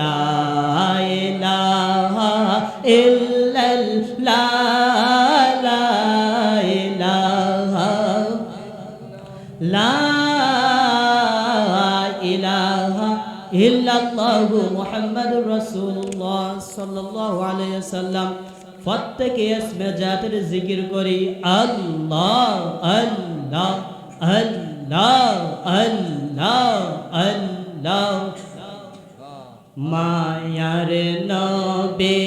لا إله إلا الله لا إله لا إله إلا الله محمد رسول الله صلى الله عليه وسلم প্রত্যেকে ইসমে জাতের জিকির করি আল্লাহ আল্লাহ আল্লাহ আল্লাহ আল্লাহ মায়ার নবে,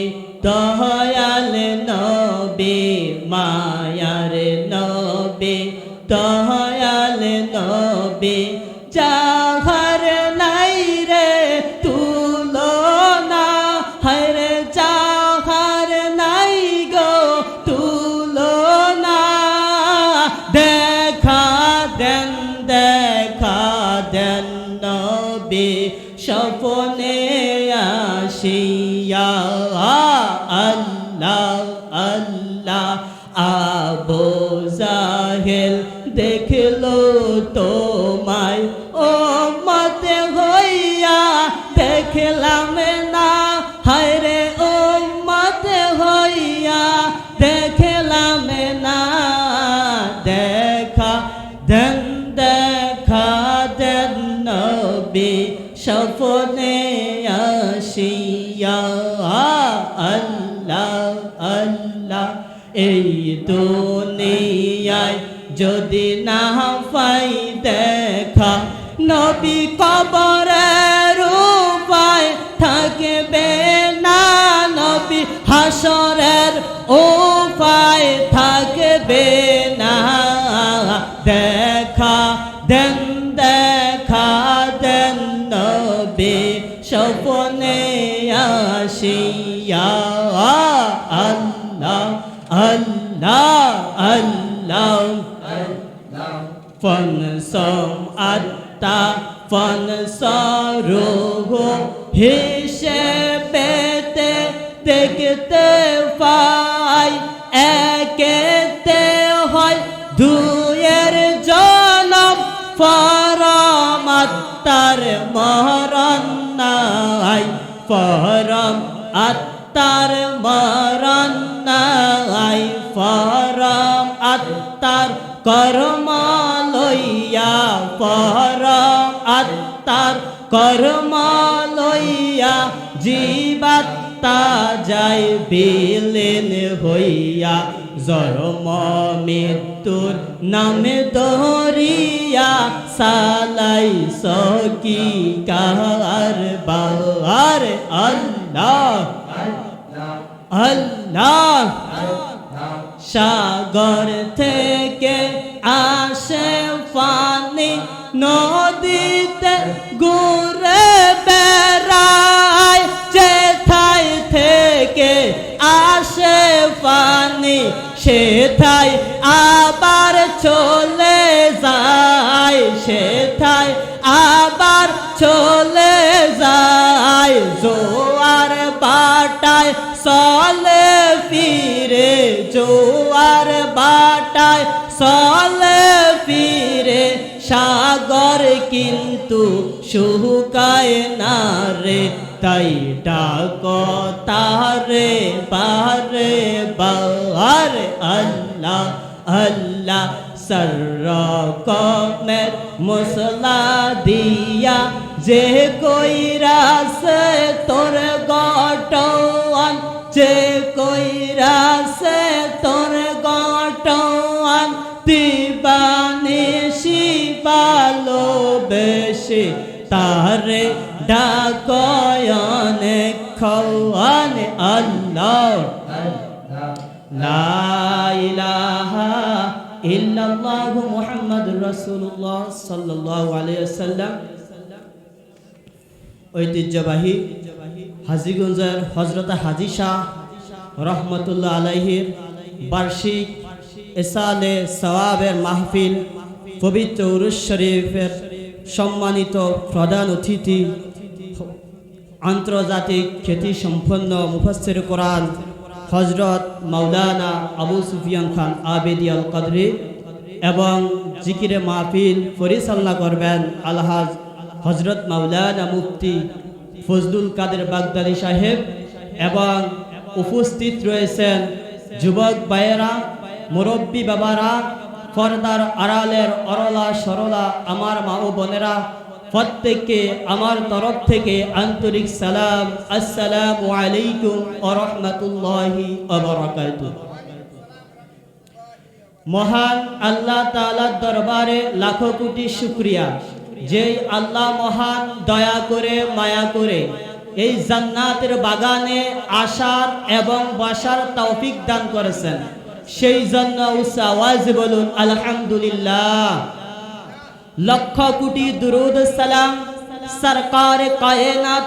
দয়াল নবে, মায়ার নবে, দয়াল নবে, যাহার নাই রে তুলনা হরে যাহার নাই গো তুলনা। দেখা দেন দেখা দেন নবে স্বপনে আসিয়া আল্লাহ দুনিয়ায় যদি না পাই দেখা নবী কবরের উপায় থাকবে না নবী হাসরের উপায় থাকবে আত্মা ফনসরুহ হিসেবেতে দেখতে পাই, একেতে হয় দুয়ের জনম পরমাত্মার মরণ নাই, পরম আত্মার মরণ পরম আত্মার কর্ম কর্ম লইয়া জীবাত্মা যায় বিলীন হইয়া জরম মৃত্যুর নামে দরিয়া সালাই সকি কার বার আল্লাহ আল্লাহ। সাগর থেকে আসে পানি নদীতে সেথায় আবার চলে যায় সেথায় আবার চলে যায়। জোয়ার বাটায় চলে ফিরে, জোয়ার বাটায় চলে ফিরে। সাগর কিন্তু শুকায় না রে তাই ডাক তারে বারে বার আল্লাহ আল্লাহ সর্রকমের মশলা দিয়া যে কইরা সে তোর গটন যে কইরা সে তোর গটন দিবানি শিবালো বেশি তারে ডাকয়নে আল্লাহ। লা ইলাহা ইল্লাল্লাহ মুহাম্মাদুর রাসূলুল্লাহ সাল্লাল্লাহু আলাইহি ওয়াসাল্লাম। ঐতিহ্যবাহী হাজীগঞ্জের হযরত হাজী শাহ রহমতুল্লাহ আলাইহির বার্ষিক এসালে সওয়াবের মাহফিল পবিত্র উরুস শরীফের সম্মানিত প্রধান অতিথি আন্তর্জাতিক খ্যাতি সম্পন্ন মুফাসসির কোরআন হজরত মাওলানা আবু সুফিয়ান খান আবেদি আল কাদরি এবং জিকিরে মাহফিল পরিচালনা করবেন আলহাজ হজরত মাওলানা মুফতি ফজলুল কাদের বাগদাদি সাহেব এবং উপস্থিত রয়েছেন যুবক বায়েরা মুরব্বী বাবারা পর্দার আড়ালের অরলা সরলা আমার মা ও বোনেরা প্রত্যেককে আমার তরফ থেকে আন্তরিক সালাম, আসসালামু আলাইকুম ও রহমতুল্লাহি মহান আল্লাহ তাআলার দরবারে লাখো কোটি শুক্রিয়া। যেই আল্লাহ মহান দয়া করে, মায়া করে এই জান্নাতের বাগানে আসার এবং বসার তৌফিক দান করেছেন। সেই জন্য আওয়াজে বলুন, আলহামদুলিল্লাহ। লক্ষ কোটি দুরুদ সালাম সরকার কায়নাত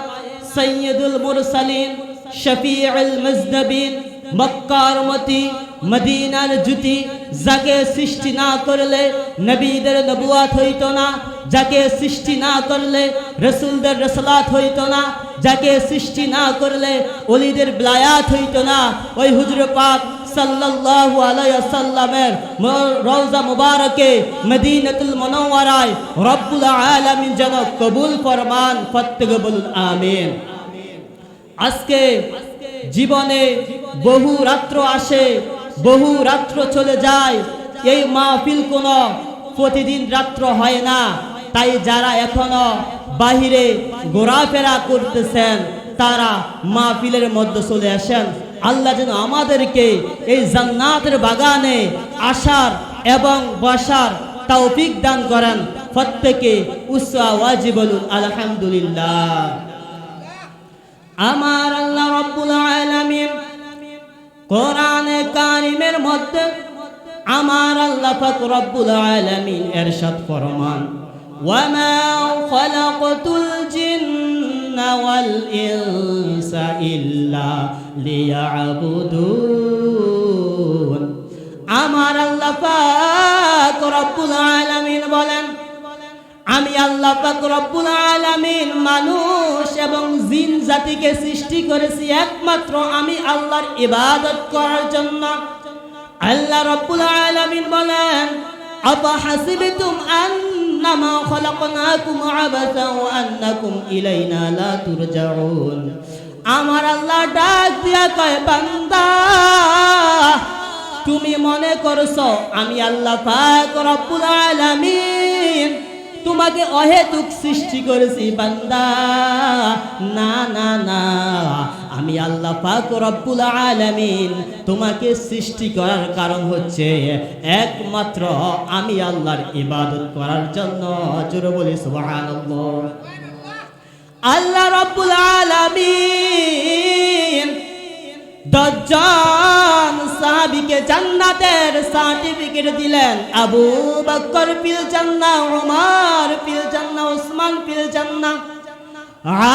সৈয়দুল মুরসালিন শফিউল মুজনবিন মক্কার মতি মদিনার জুতি যাকে সৃষ্টি না করলে নবীদের নবুয়াত হইতো না, যাকে সৃষ্টি না করলে রসুলদের রসলাত হইতো না, যাকে সৃষ্টি না করলে অলিদের ব্লায়াত হইতো না। ওই হুজুর পাক সাল্লাল্লাহু আলাইহি সাল্লামের রওজা মুবারকে মদিনাতুল মুনাওয়ারায় রব্বুল আলামিন যেন কবুল ফরমান প্রত্যেকে আমিন। আজকে জীবনে বহু রাত্র আসে বহু রাত্র চলে যায়। এই মাহফিল কোনো প্রতিদিন রাত্র হয় না। তাই যারা এখনও বাহিরে ঘোরাফেরা করতেছেন, তারা মাহফিলের মধ্যে চলে আসেন। আল্লাহ যেন আমাদেরকে এই জান্নাতের বাগানে আসার এবং বসার তৌফিক দান করেন। প্রত্যেকে উৎস আওয়াজি বলুন আলহামদুলিল্লাহ। আমার আল্লাহ রব্বুল আলামিন কোরআনে কারিমের মধ্যে আমার আল্লাহ পাক রব্বুল আলামিন এরশাদ ফরমান, ওয়ামা খালাকতুল জিন্না ওয়াল ইনসা ইল্লা লিয়াবুদুন। আমার আল্লাহ পাক রব্বুল আলামিন বলেন আমি আল্লাহ রব্বুল আলামিন মানুষ এবং জিন জাতিকে সৃষ্টি করেছি একমাত্র আমি আল্লাহর ইবাদত করার জন্য। আল্লাহ রব্বুল আলামিন বলেন আন্নামা খলাকনাকুম আবাসা ওয়া আন্নাকুম ইলাইনা লা তুরজাউন? আমার আল্লাহ ডাক দিয়া কয়, বান্দা, তুমি মনে করছ আমি আল্লাহ পাক রব্বুল আলামিন তোমাকে অহেতুক সৃষ্টি করেছি, বান্দা। না না না। আমি আল্লাহ পাক রব্বুল আলামিন তোমাকে সৃষ্টি করার কারণ হচ্ছে একমাত্র আমি আল্লাহর ইবাদত করার জন্য। জোরে বলি, সুবহানাল্লাহ। আল্লাহ রব্বুল আলামিন দশজন সাহাবিকে জান্নাতের সার্টিফিকেট দিলেন। আবু বকর পিল জান্না, উমর পিল জান্না ওসমান পিল জান্না,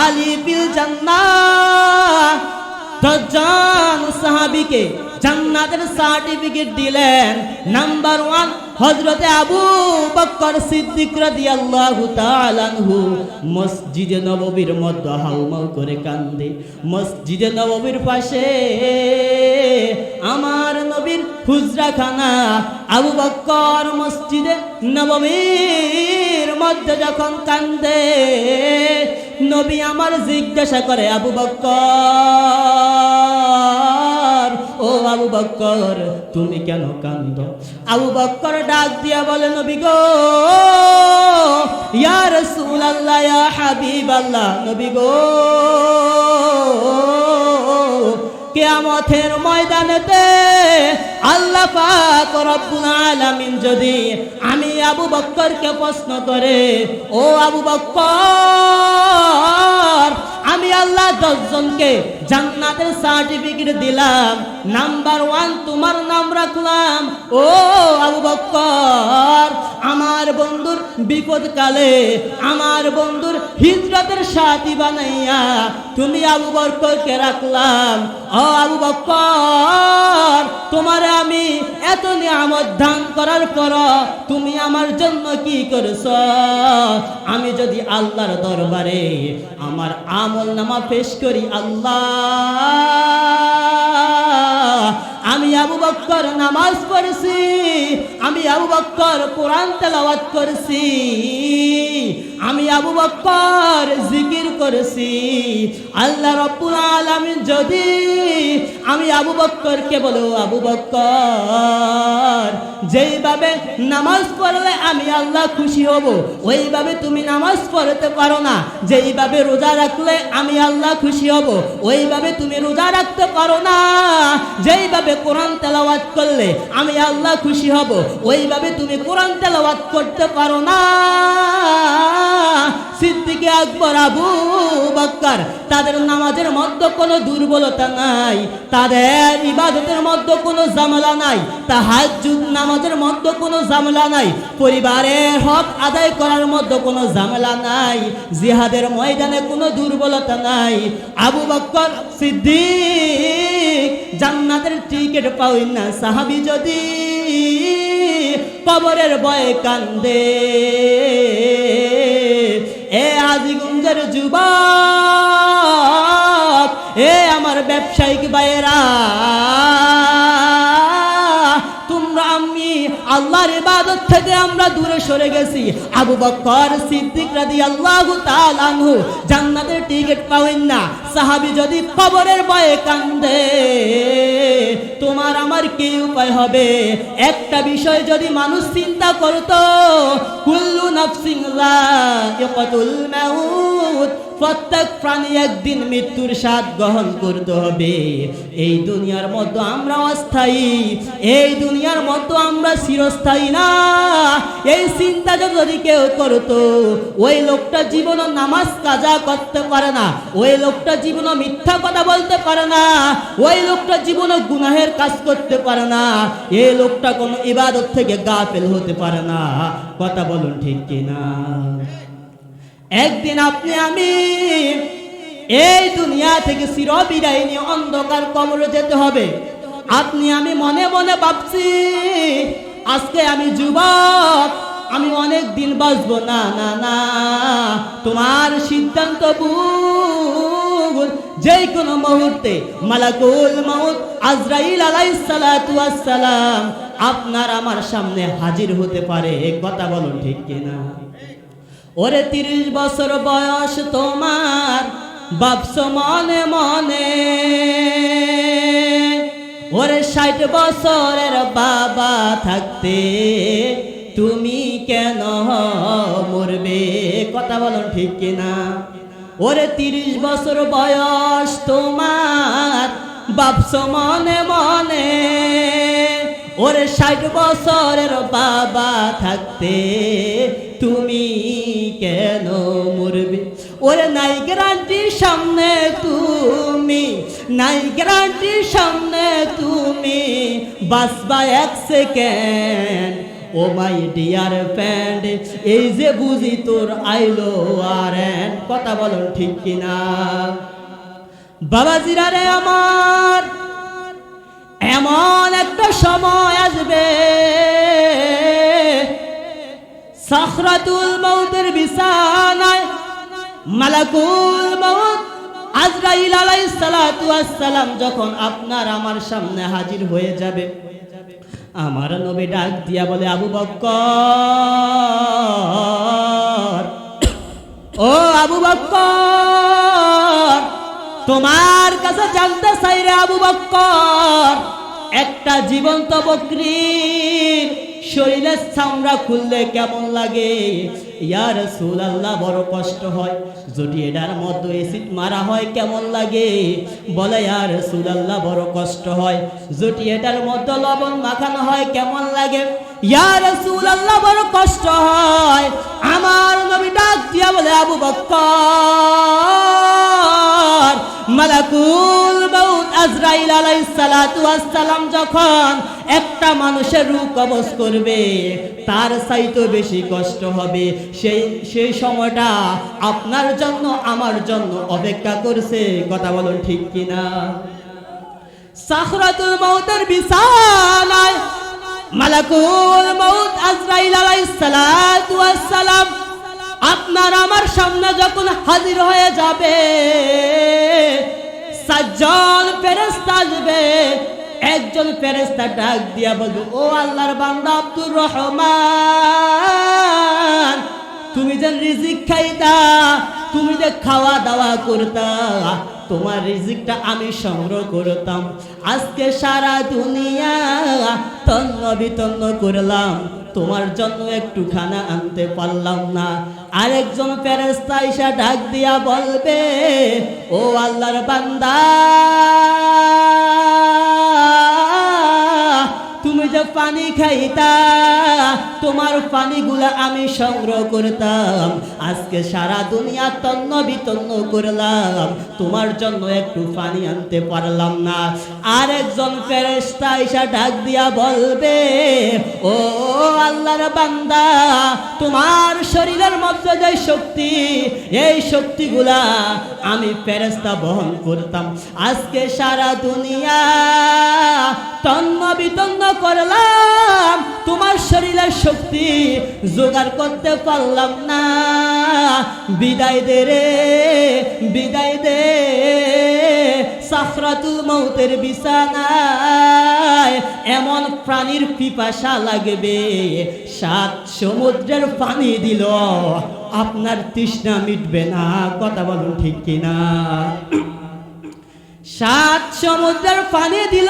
আলী পিল জান্না। দশজন সাহাবিকে জান্নাতের সার্টিফিকেট দিলেন। নাম্বার ওয়ান হজরতে আবু বক্কর সিদ্দিক রাদিয়াল্লাহু তাআলা আনহু মসজিদে নববীর মধ্যে হাউমাউ করে কান্দে। মসজিদে নববীর পাশে আমার নবীর হুজরাখানা আবু বক্কর মসজিদে নববীর মধ্যে যখন কান্দে, নবী আমার জিজ্ঞাসা করে, আবু বক্কর ও আবু বক্কর, তুমি কেন কান্দ আবু বক্কর ডাক দিয়া বলে, নবী গো, ইয়া রাসূলুল্লাহ, ইয়া হাবিবাল্লাহ, নবী গো, কেয়ামতের ময়দানেতে আল্লাহ পাক রব্বুল আলামিন যদি আমি আবু বক্করকে প্রশ্ন করে, ও আবু বক্কর, আমি আল্লাহ দশজনকে জান্নাতের সার্টিফিকেট দিলাম। নাম্বার ওয়ান তোমার নাম রাখলাম। ও আবু বক্কর, আমার বন্ধুর বিপদকালে, আমার বন্ধুর হিজরতের সাথী বানাইয়া তুমি আবু বক্করকে রাখলাম। আবু বক্কর তোমার আমি এত নিয়ামত দান করার পর তুমি আমার জন্য কি করছ? আমি যদি আল্লাহর দরবারে আমার আমল নামা পেশ করি আল্লাহ। আমি আবু বক্কর নামাজ পড়ছি, আমি আবু বক্কর কোরআন তেলাওয়াত করছি, আমি আবু বক্কর জিকির করেছি। আল্লাহ রব্বুল আলামিন যদি আমি আবু বক্করকে বলো, আবু বক্কর, যেইভাবে নামাজ পড়লে আমি আল্লাহ খুশি হব, ওইভাবে তুমি নামাজ পড়তে পারো না। যেইভাবে রোজা রাখলে আমি আল্লাহ খুশি হব, ওইভাবে তুমি রোজা রাখতে পারো না। যেইভাবে কোরআন তেলাওয়াত করলে আমি আল্লাহ খুশি হব, ওইভাবে তুমি কোরআন তেলাওয়াত করতে পারো না। সিদ্দিকে আকবর, আবু বক্কর, তাদের নামাজের মধ্যে কোনো দুর্বলতা নাই, তাদের ইবাদতের মধ্যে কোনো ঝামেলা নাই, তাহাজ্জুদ নামাজের মধ্যে কোনো ঝামেলা নাই, পরিবারের হক আদায় করার মধ্যে কোনো ঝামেলা নাই, জিহাদের ময়দানে কোনো দুর্বলতা নাই। আবু বক্কর, সিদ্দিক, জান্নাতের টিকিট পাওই না, সাহাবি যদি কবরের বয়ে কান্দে। এ আজিগুঞ্জের যুবক, এ আমার ব্যবসায়িক বাইরা তোমরা আমি আল্লাহর ইবাদত থেকে আমরা দূরে সরে গেছি। আবু বকর সিদ্দিক রাদিয়াল্লাহু তাআলা আনহু, জান্নাতের টিকিট পাবেন না। সাহাবী যদি কবরের ভয়ে কান্দে, তোমার আমার কি উপায় হবে? একটা বিষয় যদি মানুষ চিন্তা করতো, কুল্লু মাউত, প্রত্যেক প্রাণী একদিন মৃত্যুর স্বাদ গ্রহণ করতে হবে। এই দুনিয়ার মধ্যে আমরা অস্থায়ী, এই দুনিয়ার মতো আমরা চিরস্থায়ী না। এই চিন্তা যদি কেউ করতো, ওই লোকটা জীবন নামাজ কাজা করতে পারে না। ওই লোকটা জীবন মিথ্যা কথা বলতে পারে না। ওই লোকটা জীবন গুনাহের কাজ করতে পারে না। এই লোকটা কোনো ইবাদত থেকে গাফেল হতে পারে না। কথা বলুন ঠিক কিনা? একদিন আপনি, আমি এই দুনিয়া থেকে চির বিদায় নিয়ে অন্ধকার কবরে যেতে হবে। আপনি, আমি মনে মনে ভাবছি, আজকে আমি যুবক, আমি অনেক দিন বাঁচবো। না না না, তোমার সিদ্ধান্ত ভুল যে কোনো মুহূর্তে মালাকুল মাউত আজরাইল আলাইহিস সালাতু আপনার আমার সামনে হাজির হতে পারে। কথা বলুন ঠিক কিনা? ওরে তিরিশ বছর বয়স তোমার বাপস মনে মনে। ওরে ষাট বছরের বাবা থাকতে তুমি কেন মরবে? কথা বলো ঠিক কিনা? ওরে তিরিশ বছর বয়স তোমার বাপস মনে মনে। ওরে ষাট বছরের বাবা থাকতে তুমি কেন মরবে? ওরে নাই সামনে তুমি নাই সামনে তুমি বাসবা এক second. Oh my dear friend এই যে বুঝি তোর আইলো আর কথা বলো ঠিক কিনা? বাবাজিরা রে আমার, এমন একটা সময় আসবে। সাখরাতুল মৌতের বিছানায় মালাকুল মৌত আজরাইল সালাতু ওয়াসসালাম যখন আপনার আমার সামনে হাজির হয়ে যাবে আমার নবী ডাক দিয়া বলে, আবু বক্কর, ও আবু বক্কর, তোমার কাছে জানতে চাই রে আবু বক্কর, একটা জীবন্ত বকরির শরীরের চামড়া খুললে কেমন লাগে? ইয়ার সুল আল্লাহ বড় কষ্ট হয়। যদি এটার মধ্যে এসিড মারা হয়, কেমন লাগে? বলে ইয়ার সুল আল্লাহ বড় কষ্ট হয়। যদি এটার মধ্যে লবণ মাখানো হয়, কেমন লাগে? ইয়ার সুল আল্লাহ বড় কষ্ট হয়। আমার নবী ডাক দিয়া বলে, আবু বক্কর মালাকুল মাউত আজরাইল আলাইহিস সালাতু ওয়াস সালাম যখন একটা মানুষের রূহ কবজ করবে, তার চাইতে বেশি কষ্ট হবে। সেই সেই সময়টা আপনার জন্য, আমার জন্য অপেক্ষা করছে। কথা বলুন ঠিক কিনা? সাখরাতুল মাউতের বিছানায় মালাকুল মাউত আজরাইল আলাইহিস সালাতু ওয়াস সালাম আপনার আমার সামনে যখন হাজির হয়ে যাবে, সাতজন ফেরেস্তা আসবে। একজন ফেরেস্তা ডাক দিয়া বলবে, ও আল্লাহর বান্দা আব্দুর রহমান, তুমি যে রিজিক খাইতা, তুমি যে খাওয়া দাওয়া করতা, তোমার রিজিকটা আমি সংগ্রহ করতাম। আজকে সারা দুনিয়া তন্ন বিতন্ন করলাম। তোমার জন্য একটু খানা আনতে পারলাম না। আরেকজন ফেরেস্তা ইসা ডাক দিয়া বলবে, ও আল্লাহর বান্দা! তুমি যে পানি খাইতা, তোমার পানিগুলা আমি সংগ্রহ করতাম। আজকে সারা দুনিয়া তন্ন বিতন্ন করলাম। তোমার জন্য একটু পানি আনতে পারলাম না। আর একজন ফেরেস্তা ইসা ডাক দিয়া বলবে, ও আল্লাহর বান্দা, তোমার শরীরের মধ্যে যে শক্তি, এই শক্তিগুলা আমি ফেরেস্তা বহন করতাম। আজকে সারা দুনিয়া তন্ন বিতন্ন করলাম, তোমার শরীরের শক্তি জোগাড় করতে পারলাম না। বিদায় দে রে, বিদায় দে। সাফরাতুল মৌতের বিছানায় এমন প্রাণীর পিপাসা লাগবে, সাত সমুদ্রের পানি দিল, আপনার তৃষ্ণা মিটবে না। কথা বলুন ঠিক কিনা? সাত সমুদ্রের পানি দিল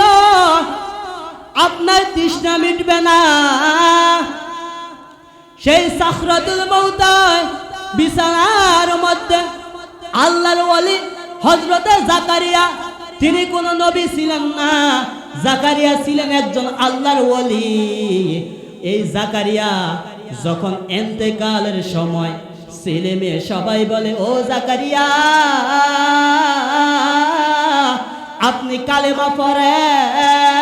আপনার তৃষ্ণা মিটবে না। সেই সাখরাতুল মৌতায় বিছানার মধ্যে আল্লাহর ওয়ালি হজরতে জাকারিয়া, তিনি কোন নবী ছিলেন না। জাকারিয়া ছিলেন একজন আল্লাহর ওয়ালি। এই জাকারিয়া যখন এন্তেকালের সময় ছেলে মেয়ে সবাই বলে, ও জাকারিয়া, আপনি কালেমা পড়েন।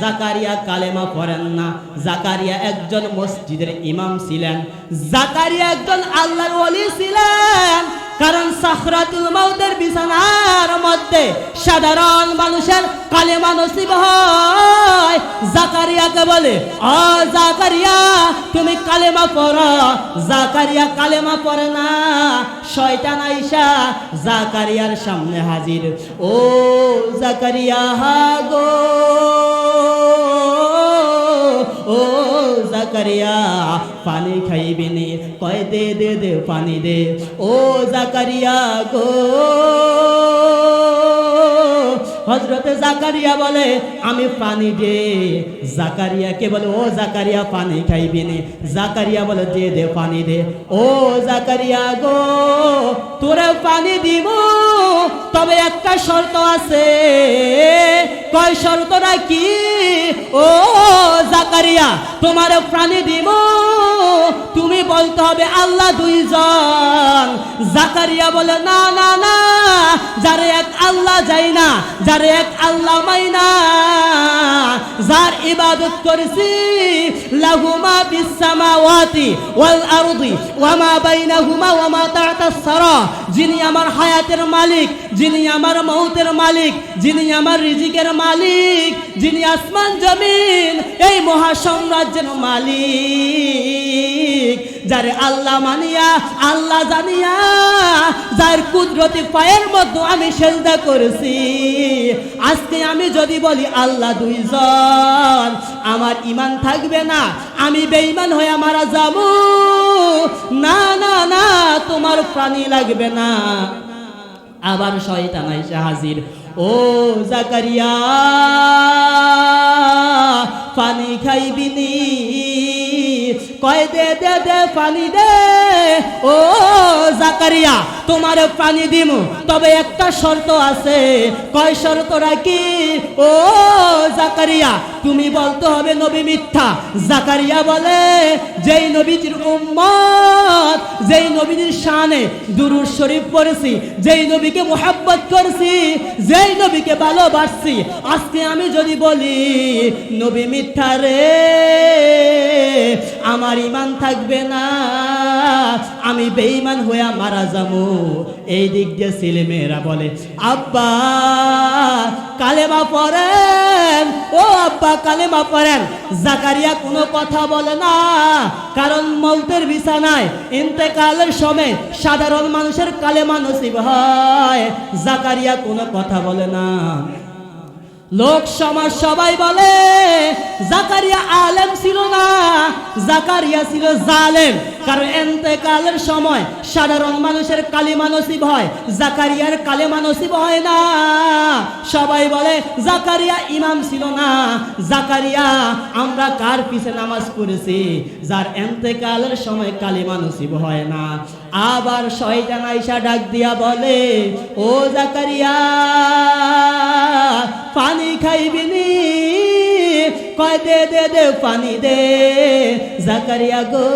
জাকারিয়া কালেমা পড়েন না। জাকারিয়া একজন মসজিদের ইমাম ছিলেন। জাকারিয়া একজন আল্লাহর ওলি ছিলেন। কারণ সাখরাতুল মাউতের বিছানার মধ্যে সাধারণ মানুষের কালেমা নসিব হয়। জাকারিয়াকে বলে ও জাকারিয়া, তুমি কালেমা পড়ো। জাকারিয়া কালেমা পড়ে না। শয়তান আইসা জাকারিয়ার সামনে হাজির। ও জাকারিয়া গো ও জাকারিয়া পানি খাইবি নি কয় দে দে দে পানি দে। ও জাকারিয়া গো। হজরতে জাকারিয়া বলে, আমি পানি দে। জাকারিয়াকে বলে, ও জাকারিয়া, পানি খাইবি নি। জাকারিয়া বলে, দে দে, পানি দে। ও জাকারিয়া গো, তোরে পানি দিব। তবে একটা শর্ত আছে। কয় শর্তটা কি ও জাকারিয়া, তোমার প্রাণী দিব। তুমি বলতে হবে, আল্লাহ দুইজন। জাকারিয়া বলে, না না না, যারে এক আল্লাহ যাই না যারে এক আল্লাহ মাইনা, যার ইবাদত করেছি লাহুমা বিসামাওয়াতি ওয়াল আরদি ওয়ামা বাইনাহুমা ওয়ামা তাহতাস সারা। যিনি আমার হায়াতের মালিক, যিনি আমার মৌতের মালিক, যিনি আমার রিজিকের মালিক, যিনি আসমান, জমিন, এই মহাসাম্রাজ্যের মালিক। যারে আল্লাহ মানিয়া, আল্লাহ জানিয়া, যার কুদরতি পায়ের মধ্যে আমি সেজদা করেছি। আজকে আমি যদি বলি আল্লাহ দুইজন, আমার ইমান থাকবে না, আমি বেঈমান হয়ে মারা যাব। না না না, তোমার প্রাণী লাগবে না। আবার শয়তান আইসা হাজির। ও জাকারিয়া, পানি খাইবিনি কয়, দে দে দে, পানি দে। ও জাকারিয়া, তোমার পানি দিমু। তবে একটা শর্ত আছে। কয় শর্ত রাখি ও জাকারিয়া, তুমি বলতে হবে নবী মিথ্যা। জাকারিয়া বলে, যেই উম্মত, যেই শানে দুরুদ শরীফ পড়েছি, যেই নবীকে মোহাব্বত করছি, যেই নবীকে ভালোবাসছি, আজকে আমি যদি বলি, নবী মিথ্যা রে আমার ইমান থাকবে না। আমি বেঈমান হয়ে মারা যাব। এই দিক দিয়ে ছেলে মেয়েরা বলে, আব্বা, কালেমা পড়েন। ও আব্বা, কালেমা পড়েন। জাকারিয়া কোনো কথা বলে না, কারণ মৌতের বিছানায় ইন্তেকালের সময় সাধারণ মানুষের কালেমা নসিব হয়। জাকারিয়া কোনো কথা বলে না। লোক সমাজ সবাই বলে, জাকারিয়া আলেম ছিল না, জাকারিয়া ছিল জালেম। কারণ এন্তেকালের সময় সাধারণ মানুষের কালিমা নসিব হয়, জাকারিয়ার কালেমা নসিব হয় না। সবাই বলে, জাকারিয়া ইমাম ছিল না। জাকারিয়া, আমরা কার পিছে নামাজ পড়েছি? যার এন্তেকালের সময় কালিমা নসিব হয় না। আবার শয়তান আইসা ডাক দিয়া বলে, ও জাকারিয়া, পানি খাইবিনি? কয়, দে দে দে, পানি দে। জাকারিয়া গো,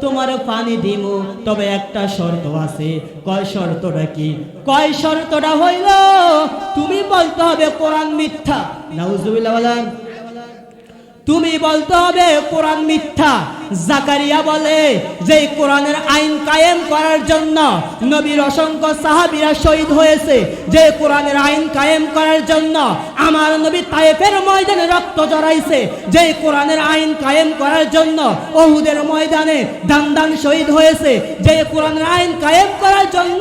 তোমার পানি দিমু, তবে একটা শর্ত আছে। কয়, শর্তটা কি? কয়, শর্তটা হইল, তুমি বলতে হবে কোরআন মিথ্যা। নাউজুবিল্লাহ তুমি বলতে হবে কোরআন মিথ্যা। জাকারিয়া বলে যে কোরআনের আইন কায়েম করার জন্য নবীর অসংখ্য সাহাবীরা শহীদ হয়েছে। যে কোরআনের আইন কায়েম করার জন্য আমার নবী তায়েফের ময়দানে রক্ত জড়াইছে। যে কোরআনের আইন কায়েম করার জন্য ওহুদের ময়দানে দান দান শহীদ হয়েছে। যে কোরআনের আইন কায়েম করার জন্য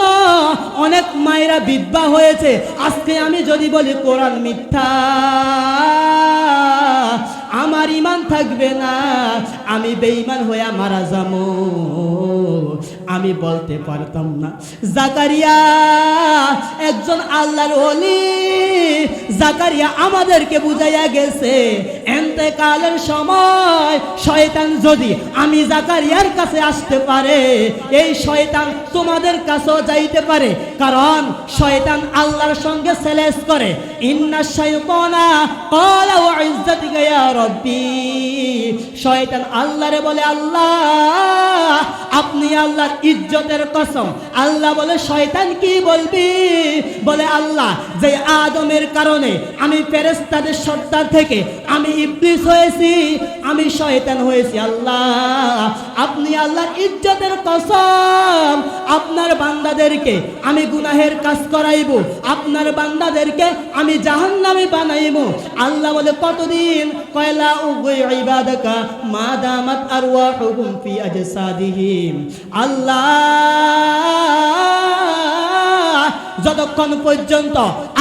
অনেক মায়েরা বিধবা হয়েছে। আজকে আমি যদি বলি কোরআন মিথ্যা, আমার ইমান থাকবে না। আমি বেঈমান হইয়া মারা যাব আমি বলতে পারতাম না। জাকারিয়া, একজন আল্লাহর ওলি। জাকারিয়া আমাদেরকে বুঝাইয়া গেছে এন্তেকালের সময় শয়তান যদি আমি জাকারিয়ার কাছে আসতে পারে, এই শয়তান তোমাদের কাছেও যাইতে পারে। কারণ শয়তান আল্লাহর সঙ্গে সেলেস করে। ইন্না শাইতানা ক্বালা ওয়া ইজ্জাতিকা ইয়া রব্বি। শয়তান আল্লাহরে বলে, আল্লাহ, আপনি আল্লাহর ইজ্জতের কসম। আল্লাহ বলে, শয়তান কি বলবি? বলে, আল্লাহ, যে আদমের কারণে আমি ফেরেস্তাদের সর্দার থেকে আমি ইবলিস হয়েছি, আমি শয়তান হয়েছি আল্লাহ। আপনি আল্লাহর ইজ্জতের কসম, আপনার বান্দাদেরকে আমি গুনাহের কাজ করাইব, আপনার বান্দাদেরকে আমি জাহান্নামে বানাইব। আল্লাহ বলে, কতদিন? কয়লা ইবাদাকা মা দামাত আরওয়াহুহুম ফি আজসাদিহিম। আল্লাহ, যতক্ষণ পর্যন্ত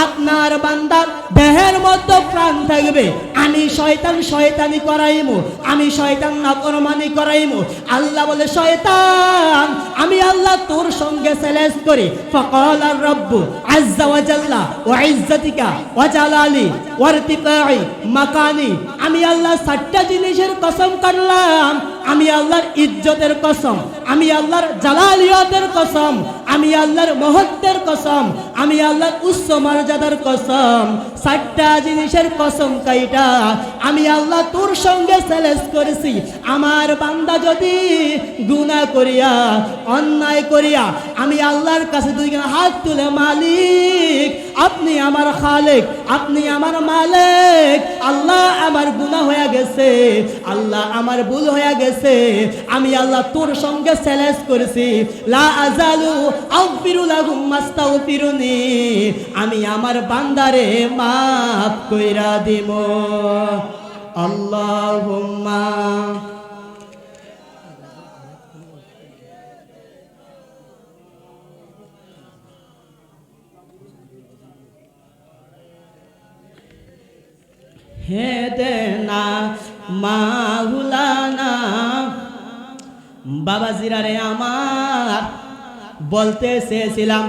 আপনার বান্দার দেহের মতো প্রাণ থাকবে আমি শয়তান, শয়তানি করাইমো। আমি শয়তান নাফরমানি করাইমো। আল্লাহ বলে, শয়তান, আমি আল্লাহ তোর সঙ্গে সেলেস করি। ফকাল আর রব্বু আজ্জা ওয়া জাল্লা ওয়া ইজ্জাতিকা ওয়া জালালি ওয়া মাকানি। আমি আল্লাহ সাতটা জিনিসের কসম করলাম। আমি আল্লাহর ইজ্জতের কসম, আমি আল্লাহর জালালিয়তের কসম, আমি আল্লাহর মহত্বের কসম, আমি আল্লাহর উচ্চ মর্যাদার কসম, সাতটা জিনিসের কসম কাইটা আমি আল্লাহ তোর সঙ্গে সেলেস করেছি। আমার বান্দা যদি গুনাহ করিয়া, অন্যায় করিয়া, আমি আল্লাহর কাছে দুই হাত তুলে, মালিক, আপনি আমার খালেক, আপনি আমার মালিক, আল্লাহ আমার গুনাহ হয়ে গেছে, আল্লাহ আমার ভুল হয়ে গেছে। করেছে। আমি আল্লাহ তোর সঙ্গে চ্যালেঞ্জ করেছি। লা আজালু আউফিরুলাহুম আমি আমার বান্দারে মাফ কইরা দিব। আল্লাহুম্মা। হে দেনা মাহুলানা বাবা জিরারে আমার, বলতে চেয়েছিলাম,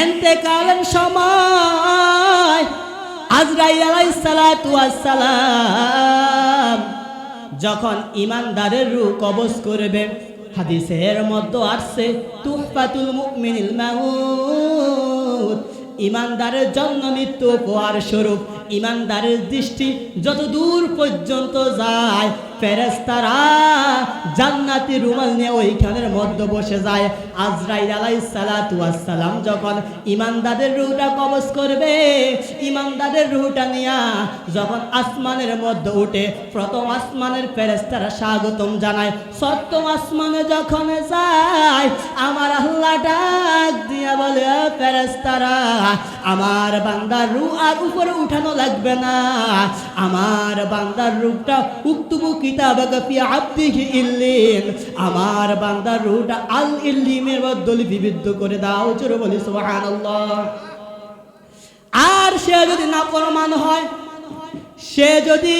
এন্তেকালের সময় সালাতু ওয়াস যখন ইমানদারের রূহ কবজ করবে, হাদিসের মধ্যে আসছে, তুহফাতুল মুমিনিল মাউত। ইমানদারের জন্য মৃত্যু উপহার স্বরূপ। ইমানদারের দৃষ্টি যত দূর পর্যন্ত যায় ফেরেস্তারা জান্নাতি রুমাল নিয়ে ওইখানের মধ্যে বসে যায়। আজরাইল আলাইহিস সালাতু ওয়াস সালাম যখন ইমানদাদের রুহটা কবজ করবে ইমানদাদের রুহটা নিয়া যখন আসমানের মধ্যে উঠে প্রথম আসমানের ফেরেস্তারা স্বাগতম জানায়। সপ্তম আসমানে যখন যায়, আমার আল্লাহ ডাক দিয়া বলে ফেরেস্তারা আমার বান্দার রু আর উপরে উঠানো লাগবে না। আমার বান্দার রূপটা উক্তুবু কিতাবাকা ফি আব্দিহি ইল্লিন আমার বান্দার রূপটা আল ইল্লিমের মধ্যে লিপিবদ্ধ করে দাও, জোরে বলি, সুবহানাল্লাহ। আর সে যদি না প্রমাণ হয়, সে যদি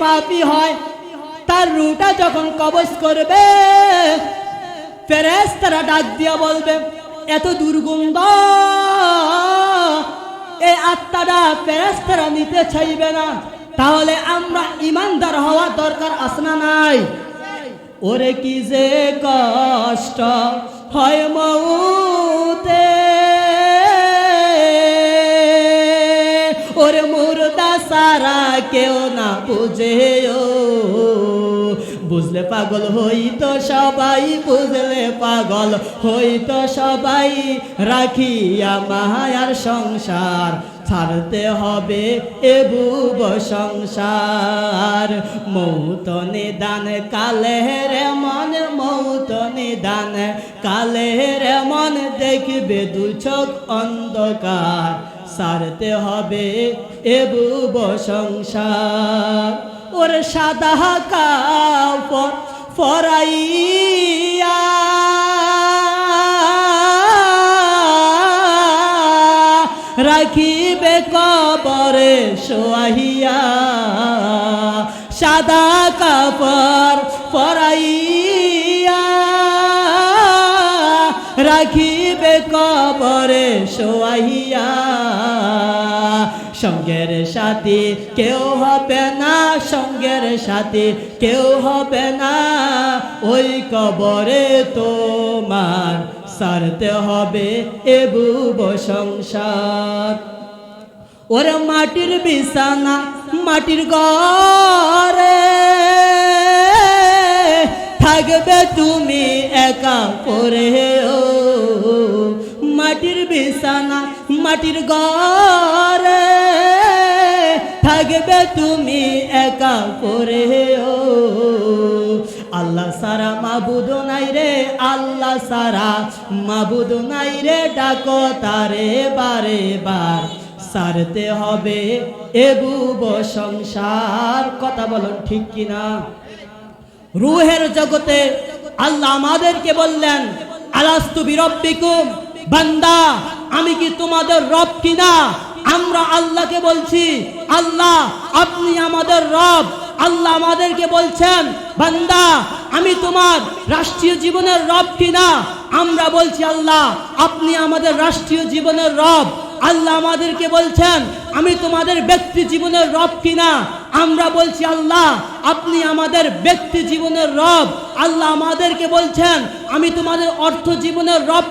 পাপী হয়, তার রুটা যখন কবজ করবে ফেরেস্তারা ডাক দিয়া বলবে, এত দুর্গন্ধ, এই আত্মাটা ফেরেস্তারা নিতে চাইবে না। তাহলে আমরা ইমানদার হওয়া দরকার আসনা নাই? ওরে কি যে কষ্ট হয় মৌতে। ওরে মুর্দা সারা কেউ না বুঝে ও বুঝলে পাগল হইতো সবাই, বুঝলে পাগল হইতো সবাই। রাখিয়া মায়ার সংসার ছাড়তে হবে এ বুব সংসার মৌত নিদান কালের মন মৌত নিদান কালের মন দেখবে দু চোখ অন্ধকার। সারতে হবে এ বুব সংসার ওর সাদা কাপড় ফরাইয়া কবরে সোয়াহিয়া, সাদা কাপড় ফরাইয়া রাখিবে কবরে সোয়াহিয়া। সঙ্গের সাথী কেউ হবে না, সঙ্গের সাথী কেউ হবে না। ওই কবরে তোমার সারতে হবে এবু সংসার। ওরে মাটির বিছানা মাটির ঘরে থাকবে তুমি একা পরে ও মাটির বিছানা মাটির ঘরে থাকবে তুমি একা পরে ও আল্লাহ সারা মাবুদ নাই রে আল্লাহ সারা মাবুদ নাই রে ডাকো তারে বারে বার সারতে হবে। এ ব সংসার, কথা বলুন ঠিক কিনা? রুহের জগতে আল্লাহ আমাদেরকে বললেন, আলাস্তু বিরব্বিকুম, বান্দা, আমি কি তোমাদের রব কিনা? আমরা আল্লাহকে বলছি, আল্লাহ, আপনি আমাদের রব। আল্লাহ আমাদেরকে বলছেন, বান্দা, আমি তোমার রাষ্ট্রীয় জীবনের রব কিনা? আমরা বলছি, আল্লাহ, আপনি আমাদের রাষ্ট্রীয় জীবনের রব। আল্লাহ আমাদেরকে বলছেন, আমি তোমাদের ব্যক্তি জীবনের রব কিনা? আমরা বলছি, আল্লাহ, আপনি আমাদের ব্যক্তি জীবনের রব। আল্লাহ আমাদেরকে বলছেন, আমি তোমাদের অর্থ জীবনের রব